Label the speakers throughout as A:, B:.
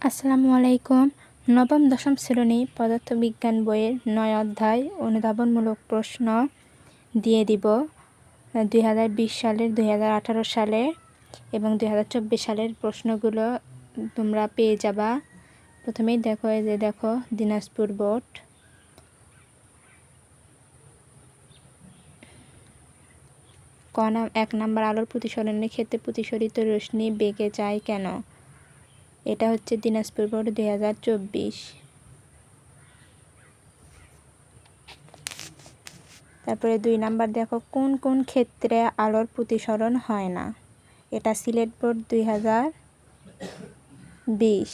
A: আসসালামু আলাইকুম। নবম, দশম শ্রেণি পদার্থবিজ্ঞান বইয়ের নয় অধ্যায়, অনুধাবনমূলক প্রশ্ন দিয়ে দিব। দুই হাজার বিশ সালের, দুই সালের এবং দুই হাজার চব্বিশ সালের প্রশ্নগুলো তোমরা পেয়ে যাবা। প্রথমেই দেখো, এই যে দেখো, দিনাজপুর বোর্ড। ক এক নাম্বার আলোর প্রতিসরণের ক্ষেত্রে প্রতিসরিত রশ্মি বেগে যায় কেন? এটা হচ্ছে দিনাজপুর বোর্ড দুই হাজার চব্বিশ। তারপরে দুই নাম্বার দেখো, কোন কোন ক্ষেত্রে আলোর প্রতিসরণ হয় না? এটা সিলেট বোর্ড দুই হাজার বিশ।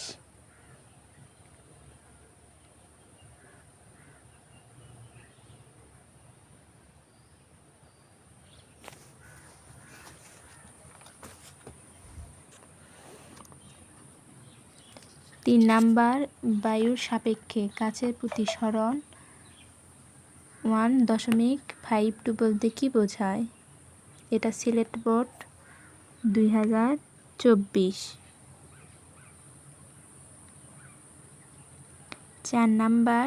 A: তিন নাম্বার, বায়ুর সাপেক্ষে কাছের প্রতিসরণ ওয়ান দশমিক ফাইভ টু বলতে কী বোঝায়। এটা সিলেট বোর্ড দুই হাজার চব্বিশ। চার নাম্বার,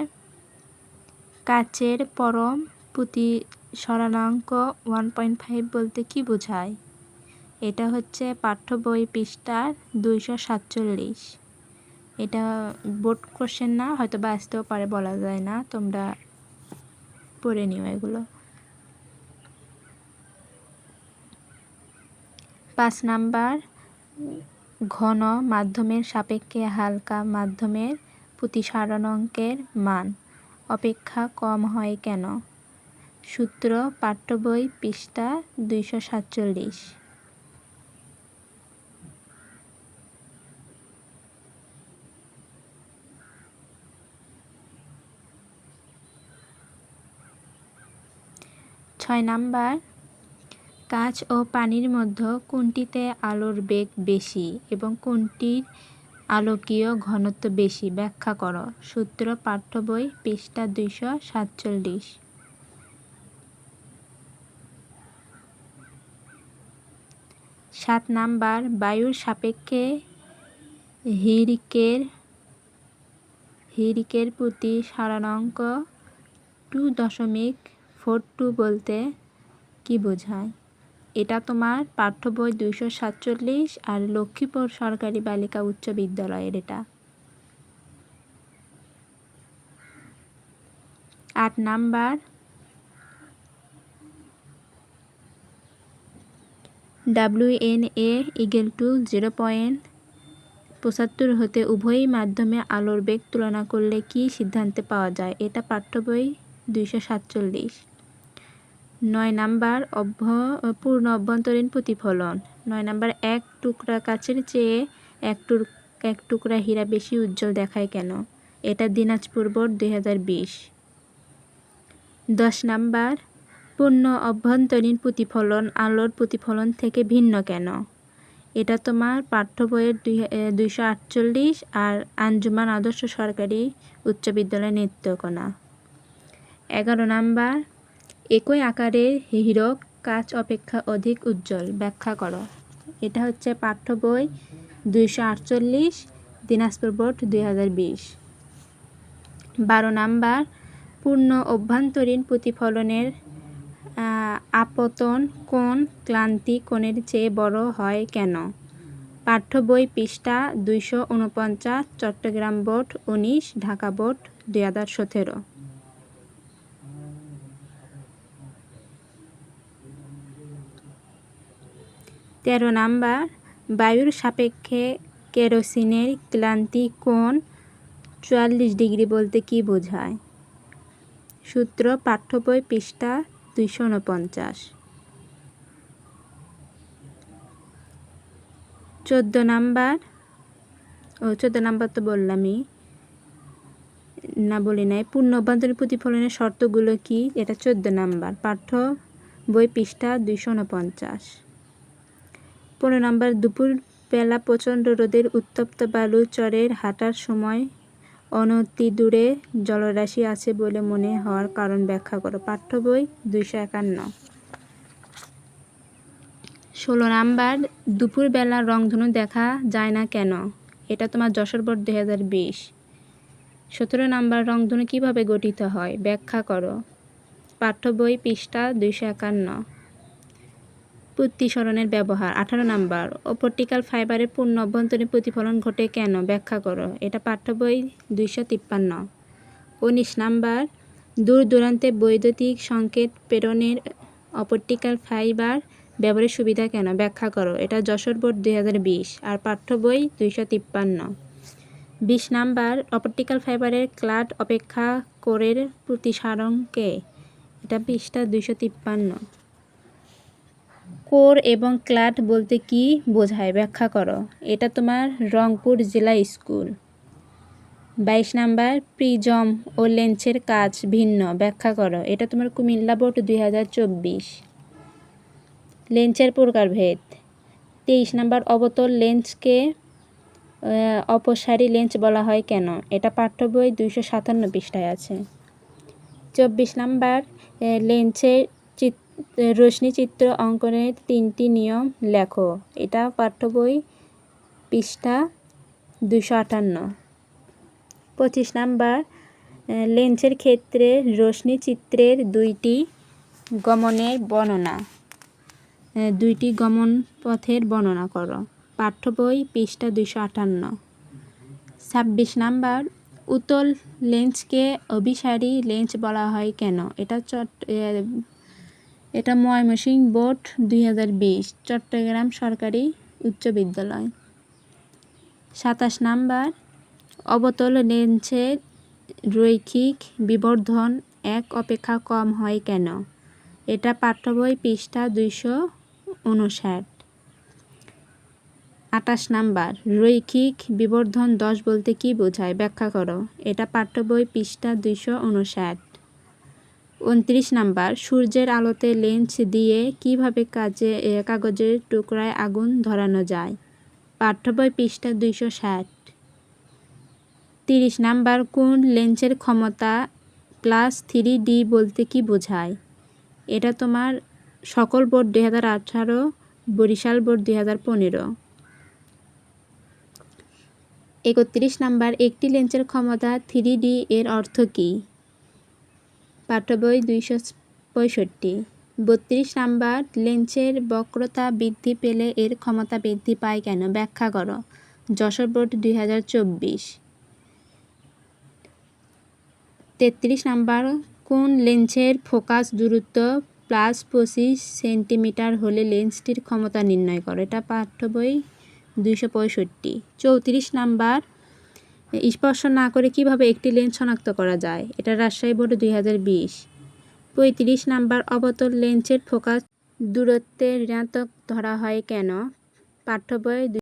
A: কাচের পরম প্রতিসরণাঙ্ক ওয়ান পয়েন্ট ফাইভ বলতে কী বোঝায়? এটা হচ্ছে পাঠ্য বই পৃষ্ঠার দুইশো সাতচল্লিশ। এটা বোর্ড কোশ্চেন না, হয়তো বা আসতেও পারে, বলা যায় না। তোমরা পড়ে নিও এগুলো। পাঁচ নাম্বার, ঘন মাধ্যমের সাপেক্ষে হালকা মাধ্যমের প্রতিসারণ অঙ্কের মান। অপেক্ষা কম হয় কেন? সূত্র, পাঠ্য বই, পৃষ্ঠা দুইশো সাতচল্লিশ। ছয় নাম্বার কাঁচ ও পানির মধ্যে কোনটিতে আলোর বেগ বেশি এবং কোনটির আলোকীয় ঘনত্ব বেশি ব্যাখ্যা করো। সূত্র, পাঠ্য বই, পৃষ্ঠা দুইশো সাতচল্লিশ। সাত নাম্বার, বায়ুর সাপেক্ষে হিরিকের হিরিকের প্রতি সারানাঙ্ক টু দশমিক ফোর টু বলতে কি বোঝায়? এটা তোমার পাঠ্য বই দুইশো সাতচল্লিশ আর লক্ষ্মীপুর সরকারি বালিকা উচ্চ বিদ্যালয়ের এটা। আট number. W N A equal two zero point পঁচাত্তর হতে উভয়ই মাধ্যমে আলোর বেগ তুলনা করলে কি সিদ্ধান্তে পাওয়া যায়? এটা পাঠ্য বই দুইশো সাতচল্লিশ। নয় নাম্বার অভ্য, পূর্ণ অভ্যন্তরীণ প্রতিফলন। নয় নাম্বার, এক টুকরা কাচের চেয়ে এক টুক এক টুকরা হীরা বেশি উজ্জ্বল দেখায় কেন? এটা দিনাজপুর বোর্ড দুই হাজার বিশ। দশ নাম্বার, পূর্ণ অভ্যন্তরীণ প্রতিফলন আলোর প্রতিফলন থেকে ভিন্ন কেন? এটা তোমার পাঠ্য বইয়ের দুই দুইশো আটচল্লিশ আর আঞ্জুমান আদর্শ সরকারি উচ্চ বিদ্যালয় নেত্রকোনা এগারো নাম্বার একই আকারের হীরক কাচ অপেক্ষা অধিক উজ্জ্বল, ব্যাখ্যা করো। এটা হচ্ছে পাঠ্য বই দুইশো আটচল্লিশ, দিনাজপুর বোর্ড দুই হাজার বিশ। বারো নাম্বার, পূর্ণ অভ্যন্তরীণ প্রতিফলনের আপতন কোন ক্লান্তি কোণের চেয়ে বড় হয় কেন? পাঠ্য বই পৃষ্ঠা দুইশো উনপঞ্চাশ, চট্টগ্রাম বোর্ড উনিশ, ঢাকা বোর্ড দুই হাজার সতেরো। তেরো নাম্বার, বায়ুর সাপেক্ষে কেরোসিনের ক্লান্তি কোণ চুয়াল্লিশ ডিগ্রি বলতে কি বোঝায়? সূত্র, পাঠ্য বই, পৃষ্ঠা দুইশো উনপঞ্চাশ চোদ্দ নাম্বার, ও চোদ্দ নাম্বার তো বললামই। না বলি নাই, পূর্ণ অভ্যন্তরীণ প্রতিফলনের শর্তগুলো কি? এটা চোদ্দ নাম্বার, পাঠ্য বই, পৃষ্ঠা দুইশো উনপঞ্চাশ পনেরো নম্বর, দুপুর বেলা প্রচণ্ড রোদের উত্তপ্ত বালু চরের হাঁটার সময় অনতি দূরে জলরাশি আছে বলে মনে হওয়ার কারণ ব্যাখ্যা করো। পাঠ্য বই দুইশো একান্ন। ষোলো নাম্বার দুপুরবেলা রংধনু দেখা যায় না কেন? এটা তোমার যশোর বোর্ড দুই হাজার বিশ। সতেরো নাম্বার, রংধনু কীভাবে গঠিত হয়? ব্যাখ্যা করো। পাঠ্য বই পৃষ্ঠা দুইশো একান্ন। প্রতিসরণের ব্যবহার। আঠারো নাম্বার, অপটিক্যাল ফাইবারের পূর্ণ অভ্যন্তরীণ প্রতিফলন ঘটে কেন? ব্যাখ্যা করো। এটা পাঠ্য বই দুইশো তিপ্পান্ন। উনিশ নাম্বার, দূর দূরান্তে বৈদ্যুতিক সংকেত প্রেরণের অপটিক্যাল ফাইবার ব্যবহারের সুবিধা কেন? ব্যাখ্যা করো। এটা যশোর বোর্ড দুই হাজার বিশ আর পাঠ্য বই দুইশো তিপ্পান্ন। বিশ নাম্বার, অপটিক্যাল ফাইবারের ক্লাড অপেক্ষা করের প্রতিসারণকে এটা পৃষ্ঠা দুইশো তিপ্পান্ন। কোর এবং ক্লাড বলতে কি বোঝায়? ব্যাখ্যা করো। এটা তোমার রংপুর জেলা স্কুল। বাইশ নাম্বার, প্রিজম ও লেন্সের কাজ ভিন্ন। ব্যাখ্যা করো। এটা তোমার কুমিল্লা বোর্ড দুই হাজার চব্বিশ। লেন্সের প্রকারভেদ। তেইশ নাম্বার অবতল লেন্সকে অপসারী লেন্স বলা হয় কেন? এটা পাঠ্য বই দুইশো সাতান্ন পৃষ্ঠায় আছে। চব্বিশ নাম্বার লেন্সের রশ্মি চিত্র অঙ্কনের তিনটি নিয়ম লেখো। এটা পাঠ্য বই, পৃষ্ঠা দুশো আটান্ন। পঁচিশ নাম্বার, লেন্সের ক্ষেত্রে রশ্মি চিত্রের দুইটি গমনের বর্ণনা। দুইটি গমন পথের বর্ণনা করো। পাঠ্য বই, পৃষ্ঠা দুইশো আটান্ন। ছাব্বিশ নাম্বার, উতল লেন্সকে অভিসারী লেন্স বলা হয় কেন? এটা চট এটা ময়মনসিংহ বোর্ড দুই হাজার বিশ, চট্টগ্রাম সরকারি উচ্চ বিদ্যালয়। সাতাশ নাম্বার অবতল লেন্সের রৈখিক বিবর্ধন এক অপেক্ষা কম হয় কেন? এটা পাঠ্য বই পৃষ্ঠা দুইশো উনষাট। আটাশ নাম্বার, রৈখিক বিবর্ধন দশ বলতে কি বোঝায়? ব্যাখ্যা করো। এটা পাঠ্য বই পৃষ্ঠা দুইশো উনষাট। উনত্রিশ নাম্বার, সূর্যের আলোতে লেন্স দিয়ে কীভাবে কাজে কাগজের টুকরায় আগুন ধরানো যায়? পাঠ্য বই পৃষ্ঠা দুইশো ষাট। তিরিশ নাম্বার, কোন লেন্সের ক্ষমতা প্লাস থ্রি ডি বলতে কি বোঝায়? এটা তোমার সকল বোর্ড দুই হাজার আঠারো, বরিশাল বোর্ড দুই হাজার পনেরো। একত্রিশ নাম্বার, একটি লেন্সের ক্ষমতা থ্রি ডি এর অর্থ কী? পাঠ্য বই দুইশো পঁয়ষট্টি। বত্রিশ নাম্বার, লেন্সের বক্রতা বৃদ্ধি পেলে এর ক্ষমতা বৃদ্ধি পায় কেন? ব্যাখ্যা করো। যশোর বোর্ড দুই হাজার চব্বিশ। তেত্রিশ নাম্বার, কোন লেন্সের ফোকাস দূরত্ব প্লাস পঁচিশ সেন্টিমিটার হলে লেন্সটির ক্ষমতা নির্ণয় করো? এটা পাঠ্য বই দুইশো পঁয়ষট্টি। চৌত্রিশ নাম্বার স্পর্শ না করে কীভাবে একটি লেন্স শনাক্ত করা যায়? এটা রাজশাহী বোর্ড দুই হাজার বিশ। পঁয়ত্রিশ নাম্বার অবতল লেন্সের ফোকাস দূরত্বের ঋণাত্মক ধরা হয় কেন? পাঠ্য বই